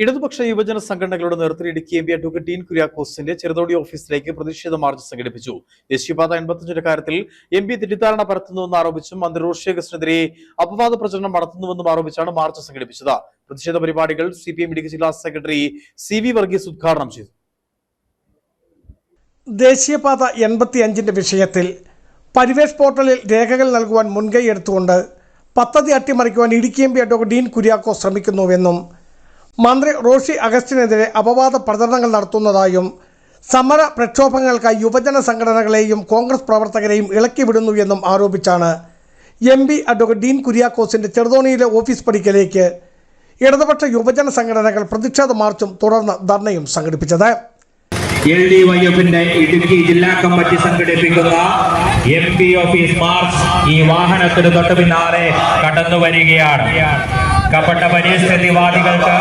ഇടതുപക്ഷ യുവജന സംഘടനകളുടെ നേതൃത്വത്തിൽ Idukki M P advocate Dean കുര്യാക്കോസിന്റെ ചെറുതോടി ഓഫീസിലേക്ക് പ്രതിഷേധ മാർച്ച് സംഘടിപ്പിച്ചു. ദേശീയപാത എൺപത്തിയഞ്ചിന്റെ കാര്യത്തിൽ എം പി തെറ്റിദ്ധാരണ പരത്തുന്നുവെന്ന് ആരോപിച്ചും മന്ത്രി റോഷി അപവാദ പ്രചരണം നടത്തുന്നുവെന്നും ആരോപിച്ചാണ് മാർച്ച് സംഘടിപ്പിച്ചത്. പ്രതിഷേധ പരിപാടികൾ സി പി എം ഇടുക്കി ജില്ലാ സെക്രട്ടറി സി വി വർഗീസ് ഉദ്ഘാടനം ചെയ്തു. ദേശീയപാത എൺപത്തിയഞ്ചിന്റെ വിഷയത്തിൽ പരിവേഷ് പോർട്ടലിൽ രേഖകൾ നൽകുവാൻ മുൻകൈ എടുത്തുകൊണ്ട് പദ്ധതി അട്ടിമറിക്കുവാൻ Idukki M P advocate Dean Kuriako ശ്രമിക്കുന്നുവെന്നും മന്ത്രി റോഷി അഗസ്റ്റിനെതിരെ അപവാദ പ്രചരണങ്ങൾ നടത്തുന്നതായും സമര പ്രക്ഷോഭങ്ങൾക്കായി യുവജന സംഘടനകളെയും കോൺഗ്രസ് പ്രവർത്തകരെയും ഇളക്കിവിടുന്നു എന്നും ആരോപിച്ചാണ് എം പി അഡ്വക്കേറ്റ് ഡീൻ കുര്യാക്കോസിന്റെ ചെറുതോണിയിലെ ഓഫീസ് പടിക്കലേക്ക് ഇടതുപക്ഷ യുവജന സംഘടനകൾ പ്രതിഷേധ മാർച്ചും തുടർന്ന് ധർണയും സംഘടിപ്പിച്ചത്. എൽ ഡി വൈ എഫിന്റെ ഇടുക്കി ജില്ലാ കമ്മിറ്റി സംഘടിപ്പിക്കുന്ന എം പി ഓഫീസ് മാർച്ച് ഈ വാഹനത്തിന് തൊട്ട് പിന്നാലെ കടന്നു വരികയാണ് കപട പരിസ്ഥിതിവാദികൾക്ക്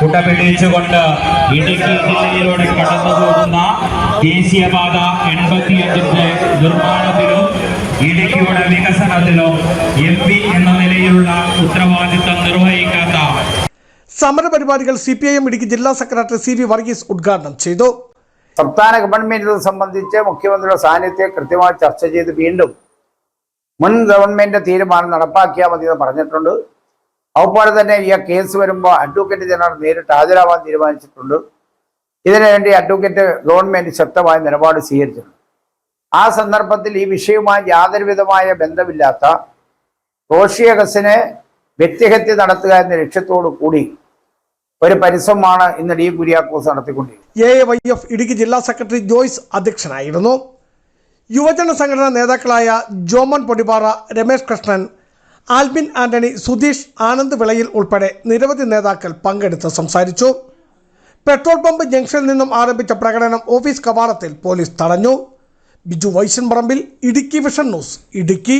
കുടപിടിച്ചുകൊണ്ട് ഇടുക്കി ജില്ലയിലൂടെ കടന്നു പോകുന്ന ദേശീയപാത എൺപത്തിയഞ്ചിന്റെ നിർമ്മാണത്തിലും ഇടുക്കിയുടെ വികസനത്തിലും എം പി എന്ന നിലയിലുള്ള ഉത്തരവാദിത്തം നിർവഹിക്കാത്ത സമരപരിപാടികൾ C P I M Idukki ജില്ലാ സെക്രട്ടറി സി വി വർഗീസ് ഉദ്ഘാടനം ചെയ്തു. സംസ്ഥാന ഗവൺമെന്റ് ഇത് സംബന്ധിച്ച് മുഖ്യമന്ത്രിയുടെ സാന്നിധ്യം കൃത്യമായി ചർച്ച ചെയ്ത് വീണ്ടും മുൻ ഗവൺമെന്റ് തീരുമാനം നടപ്പാക്കിയാൽ മതി എന്ന് പറഞ്ഞിട്ടുണ്ട്. അതുപോലെ തന്നെ ഈ കേസ് വരുമ്പോൾ അഡ്വക്കേറ്റ് ജനറൽ നേരിട്ട് ഹാജരാവാൻ തീരുമാനിച്ചിട്ടുണ്ട്. ഇതിനുവേണ്ടി അഡ്വക്കേറ്റ് ഗവൺമെന്റ് ശക്തമായ നിലപാട് സ്വീകരിച്ചിട്ടുണ്ട്. ആ സന്ദർഭത്തിൽ ഈ വിഷയവുമായി യാതൊരു വിധമായ ബന്ധമില്ലാത്ത റോഷി വ്യക്തിഹത്യ നടത്തുക എന്ന ലക്ഷ്യത്തോടു കൂടി ഒരു പരിശ്രമമാണ് ഇന്ന് ഡി കുര്യാക്കോസ് നടത്തിക്കൊണ്ടിരിക്കുന്നത്. എ ഇടുക്കി ജില്ലാ സെക്രട്ടറി ജോയ്സ് അധ്യക്ഷനായിരുന്നു. യുവജന സംഘടനാ നേതാക്കളായ ജോമൻ പൊടിപാറ രമേശ് കൃഷ്ണൻ ആൽബിൻ ആന്റണി സുധീഷ് ആനന്ദ് വിളയിൽ ഉൾപ്പെടെ നിരവധി നേതാക്കൾ പങ്കെടുത്ത് സംസാരിച്ചു. പെട്രോൾ പമ്പ് ജംഗ്ഷനിൽ നിന്നും ആരംഭിച്ച പ്രകടനം ഓഫീസ് കവാടത്തിൽ പോലീസ് തടഞ്ഞു. ബിജു വൈശൻ പറമ്പിൽ ഇടുക്കി വിഷൻ ന്യൂസ് ഇടുക്കി.